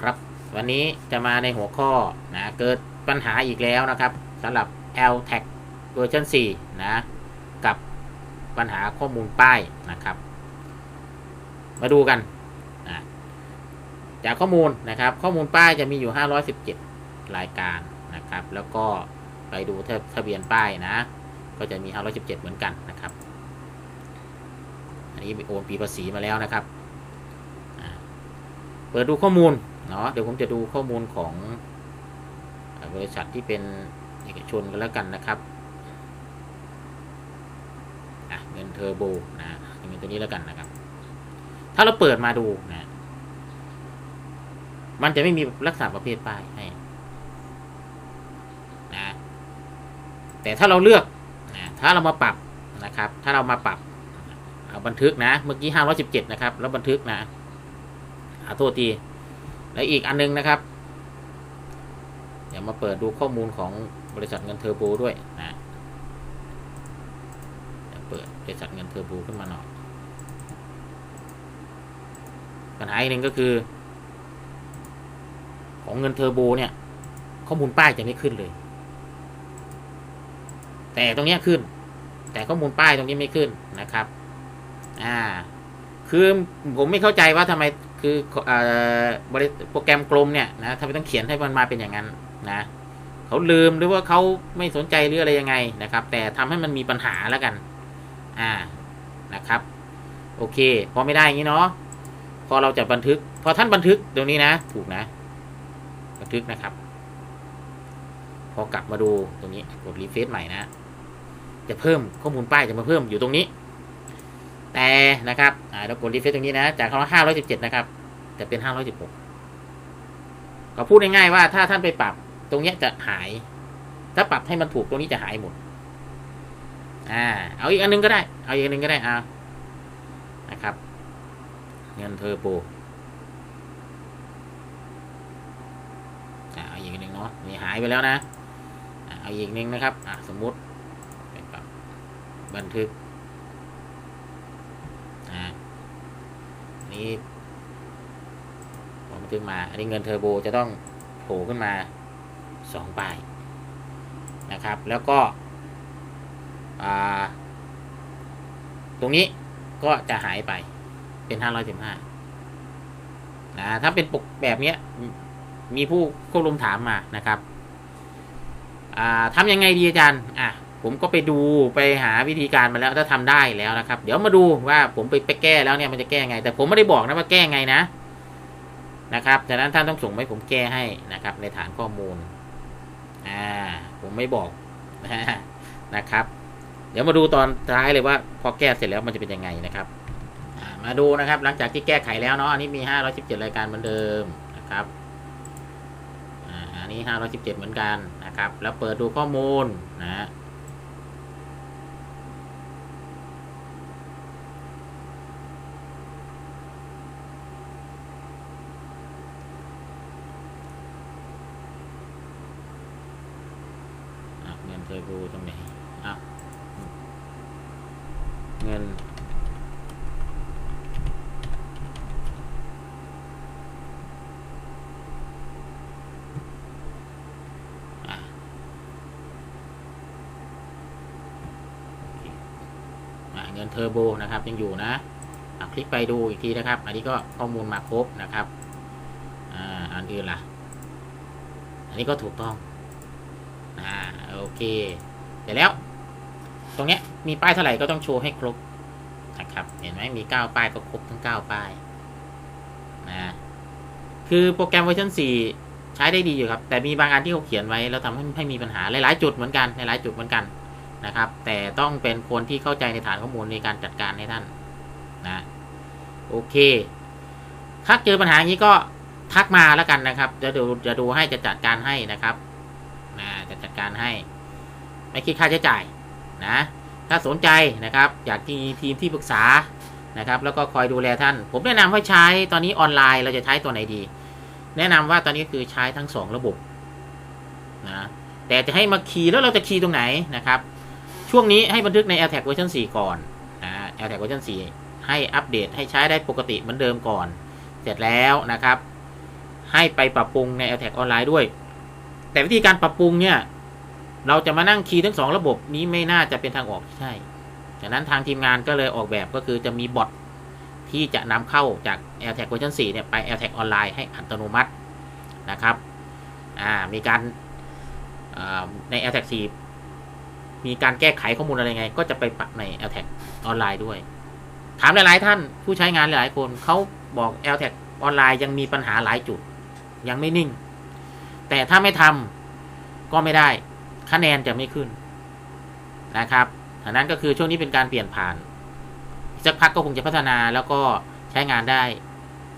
ครับวันนี้จะมาในหัวข้อนะเกิดปัญหาอีกแล้วนะครับสำหรับ l t a g เวอร์ชัน4นะกับปัญหาข้อมูลป้ายนะครับ มาดูกันนะจากข้อมูลนะครับ ข้อมูลป้ายจะมีอยู่ 517 รายการนะครับ แล้วก็ไปดูทะทะเบียนป้ายนะ ก็จะมี 517 เหมือนกันนะครับ อันนี้โอนปีภาษีมาแล้วนะครับเปิดดูข้อมูล เนาะเดี๋ยวผมจะดูข้อมูลของบริษัทที่เป็นเอกชนกันแล้วกันนะครับเงินเทอร์โบนะเงินตัวนี้แล้วกันนะครับ ถ้าเราเปิดมาดูนะ มันจะไม่มีลักษณะประเภทป้ายให้นะแต่ถ้าเราเลือกนะถ้าเรามาปรับนะครับ ถ้าเรามาปรับเอาบันทึกนะ เมื่อกี้ห้าร้อยสิบเจ็ดนะครับ แล้วบันทึกนะอาโทษที แล้วอีกอันนึงนะครับ เดี๋ยวมาเปิดดูข้อมูลของบริษัทเงินเทอร์โบด้วยนะเดี๋ยวเปิดบริษัทเงินเทอร์โบขึ้นมาหน่อยปัญหาอีกหนึ่งก็คือ ของเงินเทอร์โบเนี่ย ข้อมูลป้ายจะไม่ขึ้นเลย แต่ตรงนี้ขึ้น แต่ข้อมูลป้ายตรงนี้ไม่ขึ้นนะครับ อ่า คือผมไม่เข้าใจว่าทำไมคืออบริโปรแกรมกลมเนี่ยนะทำไมต้องเขียนให้มันมาเป็นอย่างนั้นนะเขาลืมหรือว่าเขาไม่สนใจหรืออะไรยังไงนะครับ แต่ทำให้มันมีปัญหาแล้วกันอ่านะครับ โอเค พอไม่ได้อย่างนี้เนาะพอเราจะบันทึก พอท่านบันทึกตรงนี้นะ ถูกนะ บันทึกนะครับ พอกลับมาดูตรงนี้กดรีเฟซใหม่นะ จะเพิ่มข้อมูลป้ายจะมาเพิ่มอยู่ตรงนี้ แต่นะครับอ่าเรากดรีเฟซตรงนี้นะ จากคำว่าห้าร้อยสิบเจ็ดนะครับ จะเป็นห้าร้อยสิบหกก็พูดง่ายๆว่าถ้าท่านไปปรับตรงเนี้ยจะหาย ถ้าปรับให้มันถูกตรงนี้จะหายหมด อ่า เอาอีกอันนึงก็ได้ เอาอีกอันนึงก็ได้อ่านะครับ เงินเทอร์โบเอาอีกอันหนึ่งเนาะนี่หายไปแล้วนะ เอาอีกหนึ่งนะครับ อ่าสมมุติไปปรับบันทึก อ่า นี่ผมบันทึกมา อันนี้เงินเทอร์โบจะต้องโผล่ขึ้นมาสองป้ายนะครับ แล้วก็ตรงนี้ก็จะหายไปเป็นห้าร้อยสิบห้านะถ้าเป็นปกแบบนี้มีผู้ควบรวมถามมานะครับทำยังไงดีอาจารย์อะ ผมก็ไปดูไปหาวิธีการมาแล้วถ้าทำได้แล้วนะครับ เดี๋ยวมาดูว่าผมไปไปแก้แล้วเนี่ยมันจะแก้ไง แต่ผมไม่ได้บอกนะว่าแก้ไงนะนะครับจากนั้นท่านต้องส่งให้ผมแก้ให้นะครับ ในฐานข้อมูลอ่าผมไม่บอกนะครับ เดี๋ยวมาดูตอนท้ายเลยว่า พอแก้เสร็จแล้วมันจะเป็นยังไงนะครับมาดูนะครับ หลังจากที่แก้ไขแล้วเนาะอันนี้มี 517 รายการเหมือนเดิมนะครับอ่าอันนี้ 517 เหมือนกันนะครับ แล้วเปิดดูข้อมูลนะ อะเงินเทอร์โบตรงไหนอะเงินอะโอเคอะเงินเทอร์โบนะครับยังอยู่นะอะคลิกไปดูอีกทีนะครับ อันนี้ก็ข้อมูลมาครบนะครับ อ่า อันอื่นล่ะ อันนี้ก็ถูกต้อง อ่าโอเคเสร็จแล้ว ตรงเนี้ยมีป้ายเท่าไหร่ก็ต้องโชว์ให้ครบนะครับ เห็นไหมมีเก้าป้ายก็ครบทั้งเก้าป้ายนะคือโปรแกรมเวอร์ชัน4 ใช้ได้ดีอยู่ครับ แต่มีบางอันที่เขาเขียนไว้แล้วทำให้ให้มีปัญหาหลาย ๆ จุดเหมือนกันหลายๆจุดเหมือนกันนะครับ แต่ต้องเป็นคนที่เข้าใจในฐานข้อมูลในการจัดการให้ท่านนะโอเค ถ้าเจอปัญหาอย่างนี้ก็ทักมาแล้วกันนะครับจะดูจะดูให้จะจัดการให้นะครับ จะจัดการให้ ไม่คิดค่าใช้จ่ายนะ ถ้าสนใจนะครับ อยากมีทีมที่ปรึกษานะครับ แล้วก็คอยดูแลท่าน ผมแนะนำให้ใช้ตอนนี้ออนไลน์เราจะใช้ตัวไหนดี แนะนำว่าตอนนี้คือใช้ทั้งสองระบบนะแต่จะให้มาคีย์แล้วเราจะคีย์ตรงไหนนะครับ ช่วงนี้ให้บันทึกใน a i r t a g เวอร์ชัน4ก่อนนะ a i r t a g เวอร์ชัน4ให้อัปเดตให้ใช้ได้ปกติเหมือนเดิมก่อน เสร็จแล้วนะครับ ให้ไปปรับปรุงใน a อ t a c ออนไลน์ด้วย แต่วิธีการปรับปรุงเนี่ย เราจะมานั่งคีย์ทั้งสองระบบนี้ไม่น่าจะเป็นทางออกที่ใช่ฉะนั้นทางทีมงานก็เลยออกแบบก็คือจะมีบอทที่จะนำเข้าจาก a อ r t a g เวอร์ชัน4เนี่ยไป a อ r t a g ออนไลน์ให้อัตโนมัตินะครับอ่ามีการใน a อ r t a g 4 มีการแก้ไขข้อมูลอะไรไง ก็จะไปปรับใน a อ r t a g ออนไลน์ด้วย ถามหลาย ๆ ท่านผู้ใช้งานหลายๆคนเขาบอก a อ r t a g ออนไลน์ยังมีปัญหาหลายจุด ยังไม่นิ่ง แต่ถ้าไม่ทำก็ไม่ได้คะแนนจะไม่ขึ้นนะครับอันนั้นก็คือช่วงนี้เป็นการเปลี่ยนผ่านสักพักก็คงจะพัฒนาแล้วก็ใช้งานได้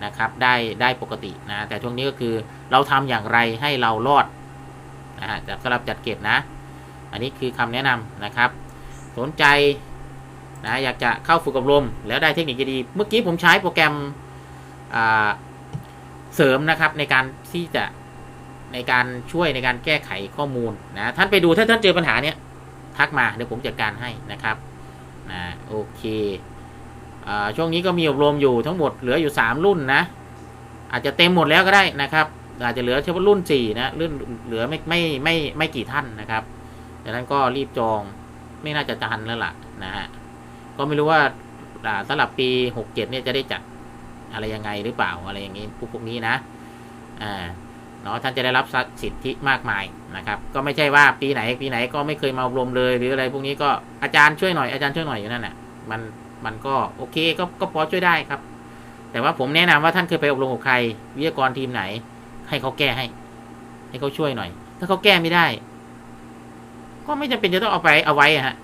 นะครับ ได้ได้ปกตินะแต่ช่วงนี้ก็คือเราทำอย่างไรให้เรารอดนะฮะสำหรับจัดเก็บนะ อันนี้คือคำแนะนำนะครับ สนใจนะอยากจะเข้าฝึกอบรม แล้วได้เทคนิคดีๆเมื่อกี้ผมใช้โปรแกรมเสริมนะครับในการที่จะ ในการช่วยในการแก้ไขข้อมูลนะท่านไปดูถ้าท่านเจอปัญหาเนี้ยทักมาเดี๋ยวผมจัดการให้นะครับนะโอเคอช่วงนี้ก็มีอบรมอยู่ทั้งหมดเหลืออยู่ 3 รุ่นนะ อาจจะเต็มหมดแล้วก็ได้นะครับ อาจจะเหลือเฉพาะรุ่น4นะรุ่นเหลือไม่ไม่ไม่ไม่กี่ท่านนะครับดังนั้นก็รีบจองไม่น่าจะทันแล้วล่ะนะฮะก็ไม่รู้ว่าสำหรับปี 67เนี่ยจะได้จัดอะไรยังไงหรือเปล่าอะไรอย่างนี้พวกพวกนี้นะอ่า เนาะท่านจะได้รับสิทธิมากมายนะครับก็ไม่ใช่ว่าปีไหนปีไหนก็ไม่เคยมาอบรมเลย หรืออะไรพวกนี้ก็อาจารย์ช่วยหน่อยอาจารย์ช่วยหน่อยอยู่นั่นแหละมันมันก็โอเคก็ก็พอช่วยได้ครับ แต่ว่าผมแนะนำว่าท่านเคยไปอบรมกับใคร วิทยากรทีมไหน ให้เขาแก้ให้ ให้เขาช่วยหน่อย ถ้าเขาแก้ไม่ได้ ก็ไม่จำเป็นจะต้องเอาไปเอาไว้ฮะ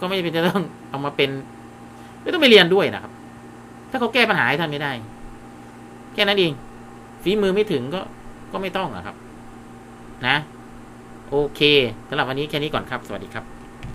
ก็ไม่จำเป็นจะต้องเอามาเป็นไม่ต้องไปเรียนด้วยนะครับ ถ้าเขาแก้ปัญหาให้ท่านไม่ได้ แค่นั้นเองฝีมือไม่ถึงก็ ก็ไม่ต้องอะครับ นะ โอเคสำหรับวันนี้แค่นี้ก่อนครับ สวัสดีครับ